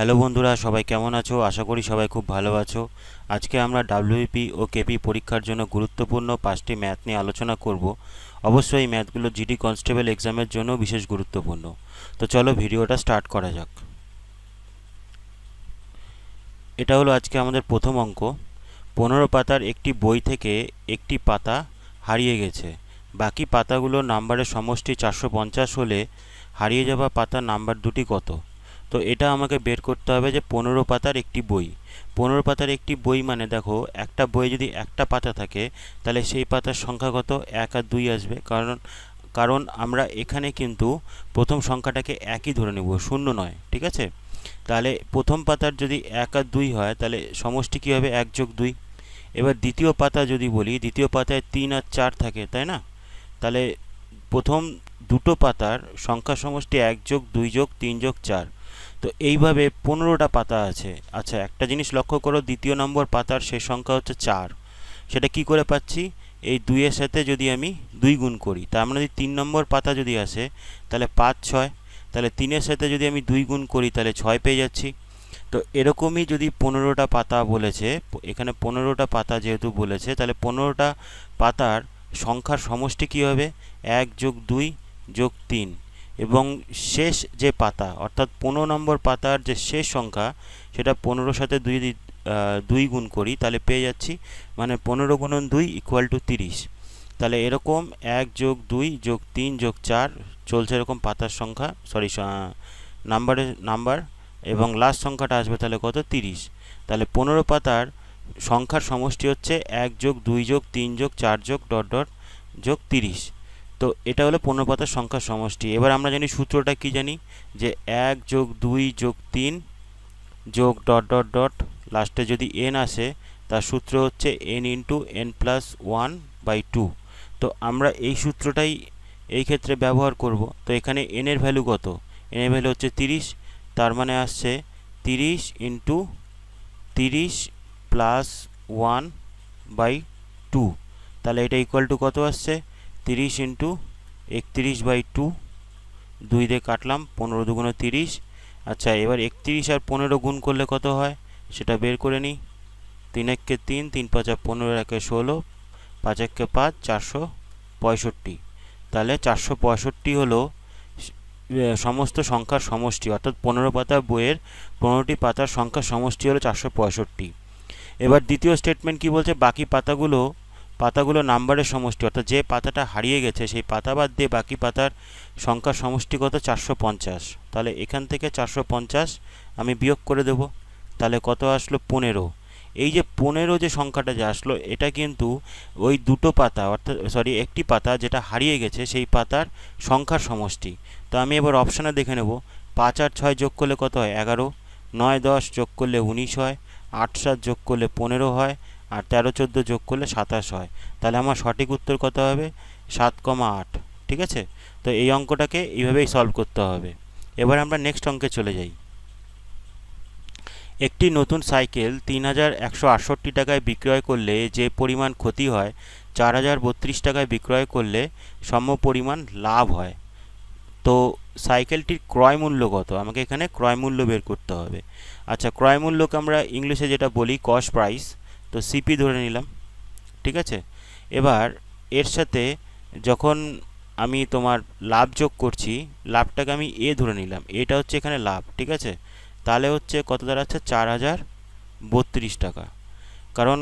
Hello বন্ধুরা, সবাই কেমন আছো? আশা করি সবাই খুব ভালো আছো। আজকে আমরা ডাব্লিউপি ও কেপি পরীক্ষার জন্য গুরুত্বপূর্ণ পাঁচটি ম্যাথ নিয়ে আলোচনা করব। অবশ্যই এই ম্যাথগুলো জিডি কনস্টেবল এক্সামের জন্য বিশেষ গুরুত্বপূর্ণ। তো চলো ভিডিওটা স্টার্ট করা যাক। এটা হলো আজকে আমাদের প্রথম অঙ্ক। পনেরো পাতার একটি বই থেকে একটি পাতা হারিয়ে গেছে। বাকি পাতাগুলোর নাম্বারের সমষ্টি চারশো পঞ্চাশ হলে হারিয়ে যাওয়া পাতার নাম্বার দুটি কত? তো এটা আমাকে বের করতে হবে যে পনেরো পাতার একটি বই। পনেরো পাতার একটি বই মানে দেখো, একটা বই যদি একটা পাতা থাকে, তাহলে সেই পাতার সংখ্যা কত? এক আর দুই আসবে। কারণ কারণ আমরা এখানে কিন্তু প্রথম সংখ্যাটাকে একই ধরে নেব, শূন্য নয়, ঠিক আছে? তাহলে প্রথম পাতার যদি এক আর দুই হয়, তাহলে সমষ্টি কী হবে? এক যোগ দুই। এবার দ্বিতীয় পাতা যদি বলি, দ্বিতীয় পাতায় তিন আর চার থাকে, তাই না? তাহলে প্রথম দুটো পাতার সংখ্যা সমষ্টি এক যোগ দুই যোগ তিন যোগ চার। তো এইভাবে পনেরোটা পাতা আছে। আচ্ছা একটা জিনিস লক্ষ্য করো, দ্বিতীয় নম্বর পাতার শেষ সংখ্যা হচ্ছে চার। সেটা কি করে পাচ্ছি? এই দুইয়ের সাথে যদি আমি দুই গুণ করি, তার মানে যদি তিন নম্বর পাতা যদি আসে, তাহলে পাঁচ ছয়। তাহলে তিনের সাথে যদি আমি দুই গুণ করি, তাহলে ছয় পেয়ে যাচ্ছি। তো এরকমই যদি পনেরোটা পাতা বলেছে, এখানে পনেরোটা পাতা যেহেতু বলেছে, তাহলে পনেরোটা পাতার সংখ্যার সমষ্টি কী হবে? এক যোগ দুই যোগ তিন। এবং শেষ যে পাতা, অর্থাৎ পনেরো নম্বর পাতার যে শেষ সংখ্যা, সেটা পনেরোর সাথে দুই দুই গুণ করি, তাহলে পেয়ে যাচ্ছি মানে পনেরো গুণন দুই ইকুয়াল টু তিরিশ। তাহলে এরকম এক যোগ দুই যোগ তিন যোগ চার চলছে এরকম পাতার সংখ্যা সরি নাম্বারের, নাম্বার, এবং লাস্ট সংখ্যাটা আসবে তাহলে কত? তিরিশ। তাহলে পনেরো পাতার সংখ্যার সমষ্টি হচ্ছে এক যোগ দুই যোগ তিন যোগ চার যোগ ডট ডট যোগ তিরিশ। তো এটা হলো পনেরো পাতার সংখ্যার সমষ্টি। এবার আমরা জানি সূত্রটা কি জানি? যে এক যোগ দুই যোগ তিন যোগ ডট ডট ডট, লাস্টে যদি এন আসে, তার সূত্র হচ্ছে N into N plus one by two তো আমরা এই সূত্রটাই এই ক্ষেত্রে ব্যবহার করব। তো এখানে এন এর ভ্যালু কত? এন এর ভ্যালু হচ্ছে তিরিশ, তার মানে আসছে তিরিশ ইন্টু তিরিশ প্লাস ওয়ান বাই টু তাহলে এটা ইকুয়াল টু কত আসছে? তিরিশ ইন্টু একত্রিশ বাই টু, দুই দিয়ে কাটলাম, পনেরো দুগুণে তিরিশ। আচ্ছা এবার একত্রিশ আর পনেরো গুণ করলে কত হয়? সেটা বের করে নিই। তিন এককে তিন তিন পাঁচা পনেরো, একে ষোলো, পাঁচ এককে পাঁচ, চারশো পঁয়ষট্টি। তাহলে চারশো পঁয়ষট্টি হলো সমস্ত সংখ্যার সমষ্টি, অর্থাৎ পনেরো পাতা বইয়ের পনেরোটি পাতার সংখ্যার সমষ্টি হলো চারশো পঁয়ষট্টি। এবার দ্বিতীয় স্টেটমেন্ট কি বলছে? বাকি পাতাগুলো পাতাগুলো নাম্বারের সমষ্টি, অর্থাৎ যে পাতাটা হারিয়ে গেছে সেই পাতা বাদ দিয়ে বাকি পাতার সংখ্যার সমষ্টি কত চারশো পঞ্চাশ। তাহলে এখান থেকে চারশো পঞ্চাশ আমি বিয়োগ করে দেব। তাহলে কত আসলো? পনেরো। এই যে পনেরো যে সংখ্যাটা যে আসলো, এটা কিন্তু ওই দুটো পাতা, অর্থাৎ সরি একটি পাতা যেটা হারিয়ে গেছে সেই পাতার সংখ্যার সমষ্টি। তো আমি এবার অপশানে দেখে নেব। পাঁচ আর ছয় যোগ করলে কত হয়? এগারো। নয় দশ যোগ করলে উনিশ হয়। আট সাত যোগ করলে পনেরো হয়। আর তেরো চোদ্দ যোগ করলে সাতাশ হয়। তাহলে আমার সঠিক উত্তর কত হবে? সাত কমা আট। ঠিক আছে? তো এই অঙ্কটাকে এইভাবেই সলভ করতে হবে। এবার আমরা নেক্সট অঙ্কে চলে যাই। একটি নতুন সাইকেল তিন হাজার একশো আটষট্টি টাকায় বিক্রয় করলে যে পরিমাণ ক্ষতি হয়, চার হাজার বত্রিশ টাকায় বিক্রয় করলে সম পরিমাণ লাভ হয়। তো সাইকেলটির ক্রয় মূল্য কত? আমাকে এখানে ক্রয় মূল্য বের করতে হবে। আচ্ছা ক্রয় মূল্যকে আমরা ইংলিশে যেটা বলি কস্ট প্রাইস তো সিপি ধরে নিলাম, ঠিক আছে? এবার এর সাথে যখন আমি তোমার লাভ যোগ করছি, লাভটাকে আমি এ ধরে নিলাম। এটা হচ্ছে এখানে লাভ, ঠিক আছে? তাহলে হচ্ছে কত দাঁড়াচ্ছে? চার হাজার বত্রিশ টাকা। কারণ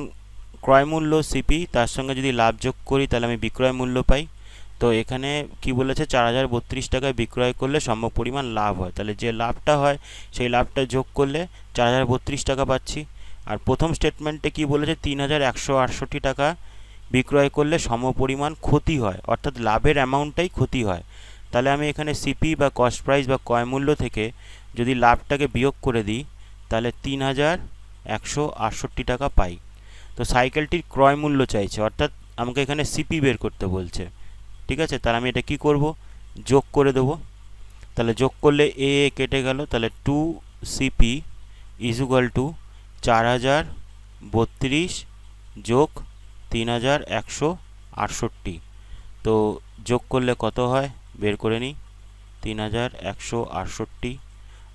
ক্রয় মূল্য সিপি তার সঙ্গে যদি লাভ যোগ করি, তাহলে আমি বিক্রয় মূল্য পাই। তো এখানে কি বলেছে? চার হাজার বত্রিশ টাকায় বিক্রয় করলে সম্ভব পরিমাণ লাভ হয়। তাহলে যে লাভটা হয়, সেই লাভটা যোগ করলে চার হাজার বত্রিশ টাকা পাচ্ছি। আর প্রথম স্টেটমেন্টে কি বলেছে? তিন হাজার একশো আটষট্টি টাকা বিক্রয় করলে সম পরিমাণ ক্ষতি হয়, অর্থাৎ লাভের অ্যামাউন্টটাই ক্ষতি হয়। তাহলে আমি এখানে সিপি বা কস্ট প্রাইস বা ক্রয় মূল্য থেকে যদি লাভটাকে বিয়োগ করে দিই, তাহলে তিন হাজার একশো আটষট্টি টাকা পাই। তো সাইকেলটির ক্রয় মূল্য চাইছে, অর্থাৎ আমাকে এখানে সিপি বের করতে বলছে। ঠিক আছে? তাহলে আমি এটা কি করব? যোগ করে দেবো। তাহলে যোগ করলে এ কেটে গেল, তাহলে টু সিপি ইজুগাল টু চার হাজার বত্রিশ যোগ তিন হাজার একশো আটষট্টি। তো যোগ করলে কত হয়? বের করে নিই। তিন হাজার একশো আটষট্টি।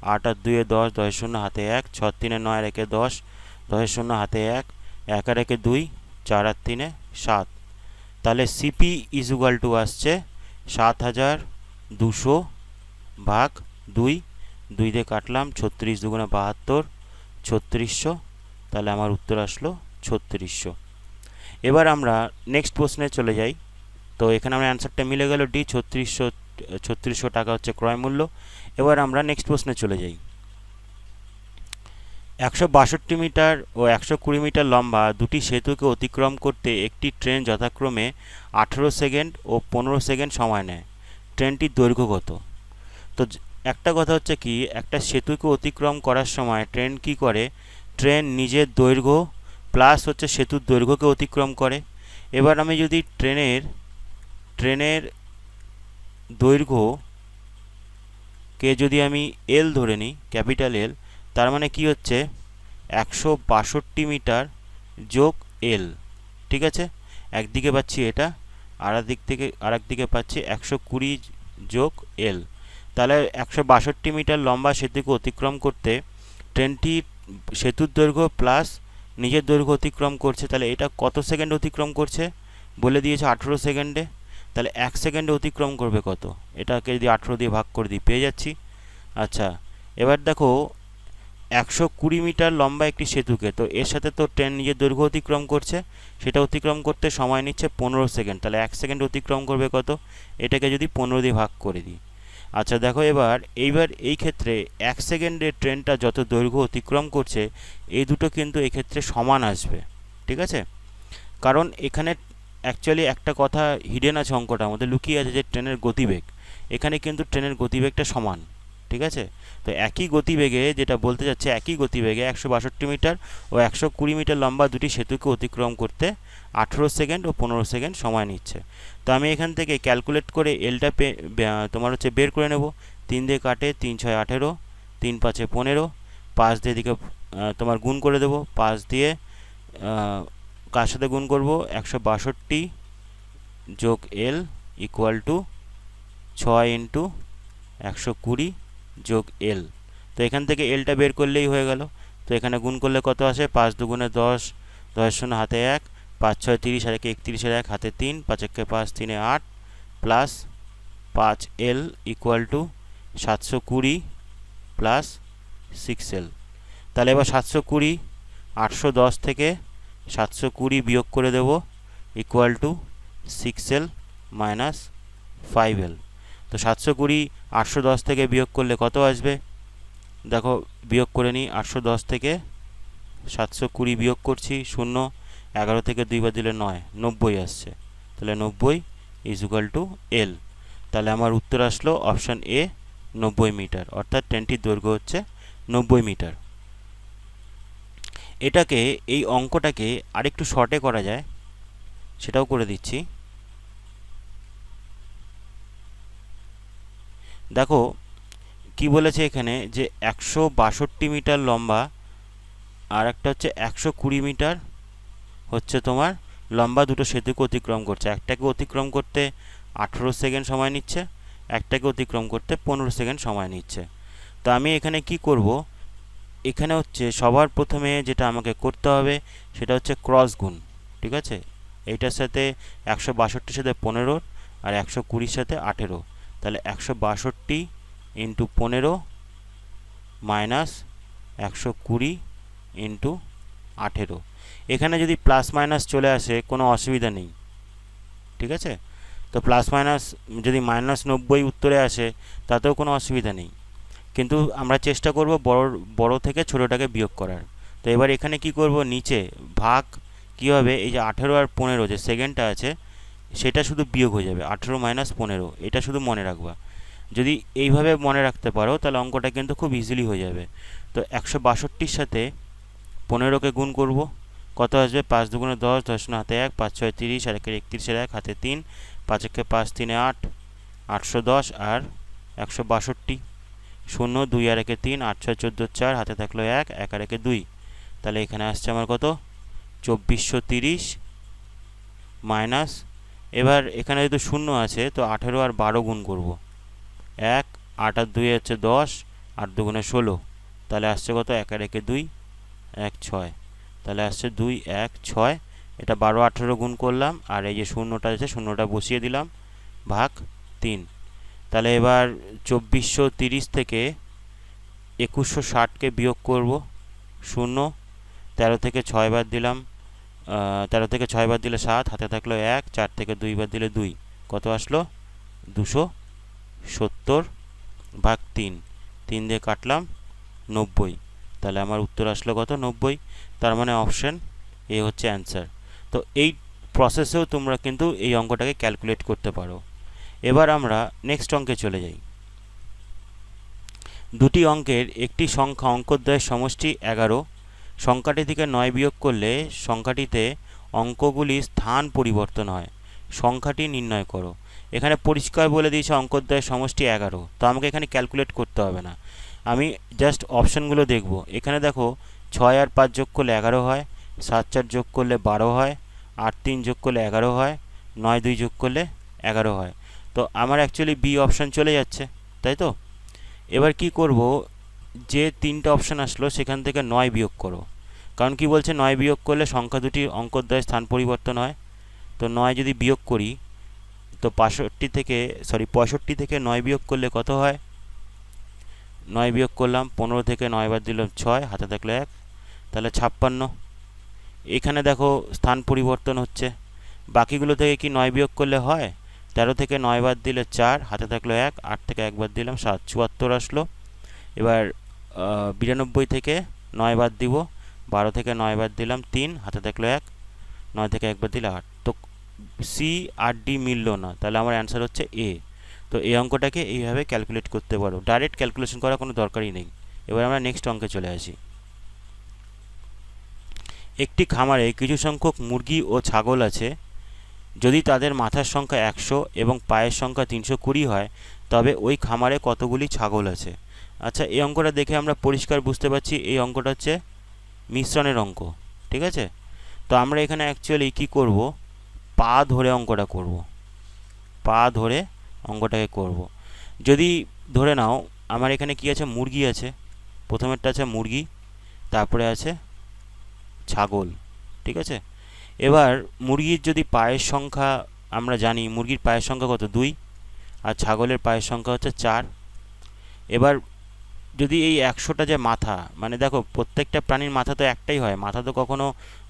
আট আর দুয়ে দশ দশের শূন্য, হাতে এক। ছ তিনে নয়, আর একে দশ। দশের শূন্য, হাতে এক। এক আর একে দুই, চার আর তিনে সাত। তাহলে সিপি ইজুগাল টু আসছে সাত হাজার দুশো ভাগ দুই। দুই দিয়ে কাটলাম ছত্রিশ দুগুণে বাহাত্তর। ছত্রিশশো, তাহলে আমার উত্তর আসলো ছত্রিশশো। এবার আমরা নেক্সট প্রশ্নে চলে যাই। তো এখানে আমার অ্যান্সারটা মিলে গেল ডি ছত্রিশশো ছত্রিশশো টাকা হচ্ছে ক্রয় মূল্য। এবার আমরা নেক্সট প্রশ্নে চলে যাই। একশো বাষট্টি মিটার ও একশো কুড়ি মিটার লম্বা দুটি সেতুকে অতিক্রম করতে একটি ট্রেন যথাক্রমে আঠেরো সেকেন্ড ও পনেরো সেকেন্ড সময় নেয়। ট্রেনটির দৈর্ঘ্য কত? তো একটা কথা হচ্ছে কি, একটা সেতুকে অতিক্রম করার সময় ট্রেন কি করে? ট্রেন নিজের দৈর্ঘ্য প্লাস হচ্ছে সেতুর দৈর্ঘ্যকে অতিক্রম করে। এবার আমি যদি ট্রেনের ট্রেনের দৈর্ঘ্য কে যদি আমি এল ধরে নিই ক্যাপিটাল এল তার মানে কি হচ্ছে? একশো বাষট্টি মিটার যোগ এল ঠিক আছে? একদিকে পাচ্ছি এটা আর দিক থেকে আর দিকে পাচ্ছি একশো কুড়ি যোগ এল তাহলে একশো বাষট্টি মিটার লম্বা সেতুকে অতিক্রম করতে ট্রেনটি সেতুর দৈর্ঘ্য প্লাস নিজের দৈর্ঘ্য অতিক্রম করছে। তাহলে এটা কত সেকেন্ড অতিক্রম করছে? বলে দিয়েছে আঠেরো সেকেন্ডে। তাহলে এক সেকেন্ডে অতিক্রম করবে কত? এটাকে যদি আঠেরো দিয়ে ভাগ করে দিই, পেয়ে যাচ্ছি। আচ্ছা এবার দেখো, একশো কুড়ি মিটার লম্বা একটি সেতুকে, তো এর সাথে তো ট্রেন নিজের দৈর্ঘ্য অতিক্রম করছে, সেটা অতিক্রম করতে সময় নিচ্ছে পনেরো সেকেন্ড। তাহলে এক সেকেন্ড অতিক্রম করবে কত? এটাকে যদি পনেরো দিয়ে ভাগ করে দিই। আচ্ছা দেখো এবার, এইবার এই ক্ষেত্রে এক সেকেন্ডে ট্রেনটা যত দৈর্ঘ্য অতিক্রম করছে, এই দুটো কিন্তু এক্ষেত্রে সমান আসবে, ঠিক আছে? কারণ এখানে অ্যাকচুয়ালি একটা কথা হিডেন আছে অঙ্কটা, আমাদের লুকিয়ে আছে যে ট্রেনের গতিবেগ। এখানে কিন্তু ট্রেনের গতিবেগটা সমান। ঠিক আছে? তো একই গতিবেগে যেটা বলতে যাচ্ছে, একই গতিবেগে একশো বাষট্টি মিটার ও একশো কুড়ি মিটার লম্বা দুটি সেতুকে অতিক্রম করতে আঠেরো সেকেন্ড ও পনেরো সেকেন্ড সময় নিচ্ছে। তো আমি এখান থেকে ক্যালকুলেট করে এলটা পে তোমার হচ্ছে বের করে নেব। তিন দিয়ে কাটে তিন ছয় আঠেরো, তিন পাঁচে পনেরো, পাঁচ দিয়ে দিকে তোমার গুণ করে দেবো। পাঁচ দিয়ে কার সাথে গুণ করব? একশো বাষট্টি যোগ এল ইকুয়াল টু ছয় ইন্টু একশো কুড়ি যোগ এল তো এখান থেকে এলটা বের করলেই হয়ে গেল। তো এখানে গুণ করলে কত আসে? পাঁচ দুগুণে দশ দশ শূন্য হাতে এক, পাঁচ ছয় তিরিশ, আর একে একত্রিশের এক, হাতে তিন, পাঁচ একে পাঁচ তিনে আট, প্লাস পাঁচ এল ইকুয়াল টু সাতশো কুড়ি প্লাস সিক্স এল তাহলে এবার সাতশো কুড়ি, আটশো দশ থেকে সাতশো কুড়ি বিয়োগ করে দেব equal to six L minus five L তো সাতশো কুড়ি, আটশো দশ থেকে বিয়োগ করলে কত আসবে? দেখো, বিয়োগ করে নিই, আটশো দশ থেকে সাতশো কুড়ি বিয়োগ করছি, শূন্য, এগারো থেকে দুইবার দিলে নয়, নব্বই আসছে। তাহলে নব্বই ইজ টু এল তাহলে আমার উত্তর আসলো অপশান এ নব্বই মিটার, অর্থাৎ ট্রেনটির দৈর্ঘ্য হচ্ছে নব্বই মিটার। এটাকে, এই অঙ্কটাকে আরেকটু শর্টে করা যায়, সেটাও করে দিচ্ছি। দেখো, কি বলেছে এখানে যে একশো বাষট্টি মিটার লম্বা আর একটা হচ্ছে একশো কুড়ি মিটার হচ্ছে তোমার লম্বা দুটো সেতুকে অতিক্রম করছে। একটাকে অতিক্রম করতে আঠেরো সেকেন্ড সময় নিচ্ছে, একটাকে অতিক্রম করতে পনেরো সেকেন্ড সময় নিচ্ছে। তো আমি এখানে কি করব? এখানে হচ্ছে সবার প্রথমে যেটা আমাকে করতে হবে সেটা হচ্ছে ক্রস গুণ, ঠিক আছে? এইটার সাথে একশো বাষট্টির সাথে পনেরোর আর একশো কুড়ির সাথে আঠেরো। তাহলে একশো বাষট্টি ইন্টু পনেরো মাইনাস একশো কুড়ি ইন্টু আঠেরো। এখানে যদি প্লাস মাইনাস চলে আসে, কোনো অসুবিধা নেই। ঠিক আছে? তো প্লাস মাইনাস যদি মাইনাস নব্বই উত্তরে আসে, তাতেও কোনো অসুবিধা নেই। কিন্তু আমরা চেষ্টা করব বড় বড় থেকে ছোটোটাকে বিয়োগ করার। তো এবার এখানে কি করব? নিচে ভাগ কী হবে? এই যে আঠেরো আর পনেরো যে সেকেন্ডটা আছে সেটা শুধু বিয়োগ হয়ে যাবে, আঠেরো মাইনাস পনেরো, এটা শুধু মনে রাখবা। যদি এইভাবে মনে রাখতে পারো, তাহলে অঙ্কটা কিন্তু খুব ইজিলি হয়ে যাবে। তো একশো বাষট্টির সাথে পনেরোকে গুণ করব, কত আসবে? পাঁচ দুগুণে দশ দশ না হাতে এক, পাঁচ ছয় তিরিশ, আর একের একত্রিশের এক, হাতে তিন, পাঁচ একে পাঁচ তিনে আট, আটশো দশ, আর একশো বাষট্টি। শূন্য, দুই আর একে তিন, আট ছয় চোদ্দ চার, হাতে থাকল এক এক আর একে দুই। তাহলে এখানে আসছে আমার কত? চব্বিশশো তিরিশ মাইনাস এবার এখানে যেহেতু শূন্য আছে, তো আঠেরো আর বারো গুণ করব। এক, আট আর দুই হচ্ছে দশ, আট দুগুণে ষোলো। তাহলে আসছে কত? এক আর একে দুই, এক ছয়। তাহলে আসছে দুই, এক, ছয়। এটা বারো, আঠেরো গুণ করলাম, আর এই যে শূন্যটা আছে, শূন্যটা বসিয়ে দিলাম। ভাগ তিন। তাহলে এবার চব্বিশশো তিরিশ থেকে একুশশো ষাটকে বিয়োগ করব, শূন্য। তেরো থেকে ছয় বার দিলাম তেরো থেকে ছয় বার দিলে সাত, হাতে থাকল এক, চার থেকে দুই বার দিলে দুই। কত আসলো? দুশো সত্তর ভাগ তিন। তিন দিয়ে কাটলাম নব্বই। তাহলে আমার উত্তর আসলো কত? নব্বই। তার মানে অপশান এ হচ্ছে অ্যান্সার। তো এই প্রসেসেও তোমরা কিন্তু এই অঙ্কটাকে ক্যালকুলেট করতে পারো। এবার আমরা নেক্সট অঙ্কে চলে যাই। দুটি অঙ্কের একটি সংখ্যা অঙ্কদ্বয়ের সমষ্টি এগারো। সংখ্যাটি থেকে নয় বিয়োগ করলে সংখ্যাটিতে অঙ্কগুলি স্থান পরিবর্তন হয়। সংখ্যাটি নির্ণয় করো। এখানে পরিষ্কার বলে দিয়েছে অঙ্কদ্বয়ের সমষ্টি এগারো। তো আমাকে এখানে ক্যালকুলেট করতে হবে না। আমি জাস্ট অপশানগুলো দেখব। এখানে দেখো ছয় আর পাঁচ যোগ করলে এগারো হয়, সাত চার যোগ করলে বারো হয়, আট তিন যোগ করলে এগারো হয়, নয় দুই যোগ করলে এগারো হয়। তো আমার অ্যাকচুয়ালি বি অপশান চলে যাচ্ছে, তাই তো? এবার কি করব? যে তিনটা অপশান আসলো, সেখান থেকে নয় বিয়োগ করো। কারণ কি বলছে? নয় বিয়োগ করলে সংখ্যা দুটির অঙ্কদ্বয় স্থান পরিবর্তন হয়। তো নয় যদি বিয়োগ করি, তো পাঁষট্টি থেকে সরি পঁয়ষট্টি থেকে নয় বিয়োগ করলে কত হয়? নয় বিয়োগ করলাম, পনেরো থেকে নয় বার দিলাম ছয়, হাতে থাকল এক, তাহলে ছাপ্পান্ন। এখানে দেখো স্থান পরিবর্তন হচ্ছে। বাকিগুলো থেকে কি নয় বিয়োগ করলে হয়? তেরো থেকে নয় বার দিলে চার, হাতে থাকল এক, আট থেকে একবার দিলাম সাত, চুয়াত্তর আসলো। এবার বিরানব্বই থেকে নয় বার দিব, বারো থেকে নয় বার দিলাম, তিন, হাতে থাকল এক, নয় থেকে একবার দিলে আট। তো সি আর ডি মিলল না, তাহলে আমার অ্যান্সার হচ্ছে এ তো এই অঙ্কটাকে এইভাবে ক্যালকুলেট করতে পারো। ডাইরেক্ট ক্যালকুলেশন করার কোনো দরকারই নেই। এবার আমরা নেক্সট অঙ্কে চলে আসি। একটি খামারে কিছু সংখ্যক মুরগি ও ছাগল আছে। যদি তাদের মাথার সংখ্যা একশো এবং পায়ের সংখ্যা তিনশো কুড়ি হয়, তবে ওই খামারে কতগুলি ছাগল আছে? আচ্ছা এই অঙ্কটা দেখে আমরা পরিষ্কার বুঝতে পারছি। এই অঙ্কটা হচ্ছে মিশ্রণের অঙ্ক, ঠিক আছে? তো আমরা এখানে অ্যাকচুয়ালি কি করব? পা ধরে অঙ্কটা করব। পা ধরে অঙ্কটাকে করব। যদি ধরে নাও, আমার এখানে কি আছে? মুরগি আছে। প্রথমেরটা আছে মুরগি, তারপরে আছে ছাগল, ঠিক আছে? এবার মুরগির যদি পায়ের সংখ্যা আমরা জানি, মুরগির পায়ের সংখ্যা কত? দুই, আর ছাগলের পায়ের সংখ্যা হচ্ছে চার। এবার যদি এই একশোটা যে মাথা মানে দেখো প্রত্যেকটা প্রাণীর মাথা তো একটাই হয়, মাথা তো কখনো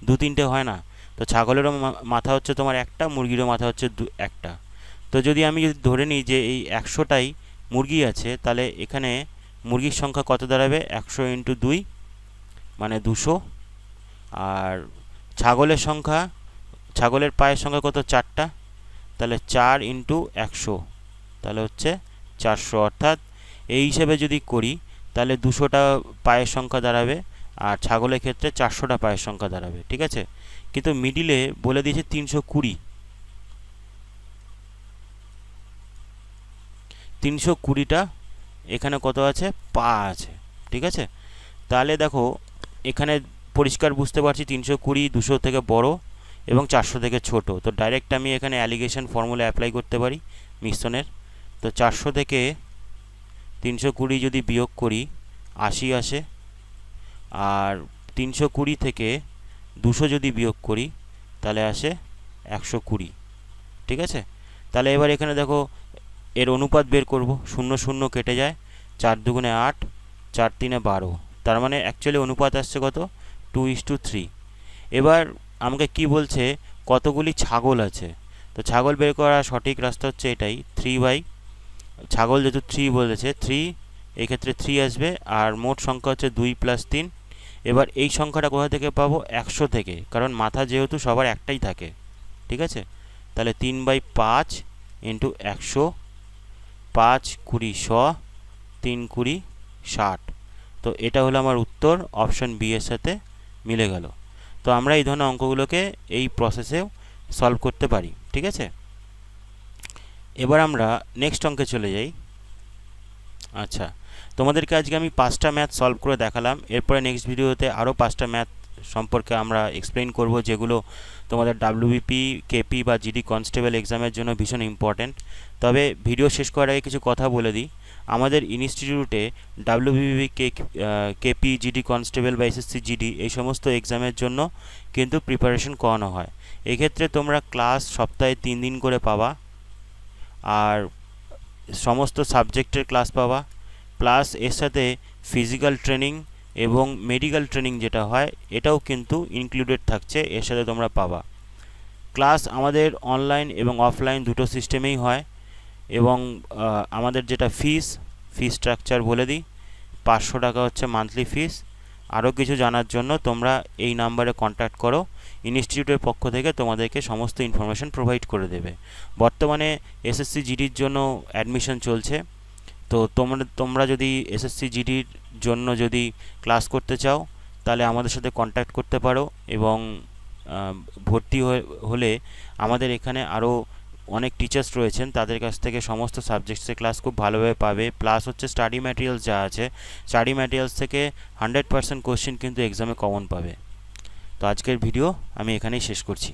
দু তিনটে হয় না। তো ছাগলেরও মাথা হচ্ছে তোমার একটা, মুরগিরও মাথা হচ্ছে দু, একটা। তো যদি আমি যদি ধরে নিই যে এই একশোটাই মুরগি আছে, তাহলে এখানে মুরগির সংখ্যা কত দাঁড়াবে? একশো ইন্টু দুই মানে দুশো। আর ছাগলের সংখ্যা, ছাগলের পায়ের সংখ্যা কত? চারটা। তাহলে চার ইন্টু একশো, তাহলে হচ্ছে চারশো। অর্থাৎ এই হিসেবে যদি করি তাহলে দুশোটা পায়ের সংখ্যা দাঁড়াবে আর ছাগলের ক্ষেত্রে চারশোটা পায়ের সংখ্যা দাঁড়াবে, ঠিক আছে? কিন্তু মিডিলে বলে দিয়েছে তিনশো কুড়ি। তিনশো কুড়িটা এখানে কত আছে? পা আছে, ঠিক আছে? তাহলে দেখো, এখানে পরিষ্কার বুঝতে পারছি তিনশো কুড়ি দুশো থেকে বড় এবং চারশো থেকে ছোট। তো ডাইরেক্ট আমি এখানে অ্যালিগেশন ফর্মুলা অ্যাপ্লাই করতে পারি মিশ্রণের। তো চারশো থেকে তিনশো কুড়ি যদি বিয়োগ করি, আশি আসে। আর তিনশো কুড়ি থেকে দুশো যদি বিয়োগ করি, তাহলে আসে একশো কুড়ি। ঠিক আছে? তাহলে এবার এখানে দেখো, এর অনুপাত বের করব। শূন্য শূন্য কেটে যায়, চার দুগুণে আট, চার তিনে বারো। তার মানে অ্যাকচুয়ালি অনুপাত আসছে কত? Two is two three. এবার আমাকে কি বলছে, কতগুলি ছাগল আছে? তো ছাগল বের করার সঠিক রাস্তা হচ্ছে এটাই, থ্রি বাই ছাগল যেহেতু থ্রি বলেছে থ্রি এক্ষেত্রে থ্রি আসবে, আর মোট সংখ্যা হচ্ছে দুই প্লাস তিন। এবার এই সংখ্যাটা কোথা থেকে পাবো? একশো থেকে, কারণ মাথা যেহেতু সবার একটাই থাকে, ঠিক আছে? তাহলে তিন বাই পাঁচ ইন্টু একশো, পাঁচ কুড়ি শ, তিন কুড়ি ষাট। তো এটা হলো আমার উত্তর অপশন বি এর সাথে মিলে গেল। তো আমরা এই ধরনের অঙ্কগুলোকে এই প্রসেসেও সলভ করতে পারি, ঠিক আছে? এবার আমরা নেক্সট অঙ্কে চলে যাই। আচ্ছা তোমাদেরকে আজকে আমি পাঁচটা ম্যাথ সলভ করে দেখালাম। এরপরে নেক্সট ভিডিওতে আরও পাঁচটা ম্যাথ সম্পর্কে আমরা এক্সপ্লেন করব, যেগুলো তোমাদের ডাব্লিউবিপি কেপি বা জিডি কনস্টেবল এক্সামের জন্য ভীষণ ইম্পর্ট্যান্ট তবে ভিডিও শেষ করার আগে কিছু কথা বলে দিই। আমাদের ইনস্টিটিউটে WBB K KP GD constable বা এসএসসি জিডি এই সমস্ত এক্সামের জন্য কিন্তু প্রিপারেশন করানো হয়। এক্ষেত্রে তোমরা ক্লাস সপ্তাহে তিন দিন করে পাবা। আর সমস্ত সাবজেক্টের ক্লাস পাওয়া। প্লাস এর সাথে ফিজিক্যাল ট্রেনিং এবং মেডিকেল ট্রেনিং যেটা হয়, এটাও কিন্তু ইনক্লুডেড থাকছে, এর সাথে তোমরা পাবা। ক্লাস আমাদের অনলাইন এবং অফলাইন দুটো সিস্টেমেই হয় এবং আমাদের যেটা ফিস ফি স্ট্রাকচার বলে দিই, পাঁচশো টাকা হচ্ছে মান্থলি ফিস আরও কিছু জানার জন্য তোমরা এই নাম্বারে কন্ট্যাক্ট করো। ইনস্টিটিউটের পক্ষ থেকে তোমাদেরকে সমস্ত ইনফরমেশন প্রোভাইড করে দেবে। বর্তমানে এসএসসি জিডির জন্য অ্যাডমিশন চলছে। তো তোমরা তোমরা যদি এসএসসি জিডির জন্য যদি ক্লাস করতে চাও, তাহলে আমাদের সাথে কন্ট্যাক্ট করতে পারো এবং ভর্তি হলে আমাদের এখানে আরও অনেক টিচার্স রয়েছেন, তাদের কাছ থেকে সমস্ত সাবজেক্টসের ক্লাস খুব ভালোভাবে পাবে। প্লাস হচ্ছে স্টাডি ম্যাটেরিয়ালস যা আছে স্টাডি ম্যাটেরিয়ালস থেকে হান্ড্রেড পার্সেন্ট কোশ্চেন কিন্তু এক্সামে কমন পাবে। তো আজকের ভিডিও আমি এখানেই শেষ করছি।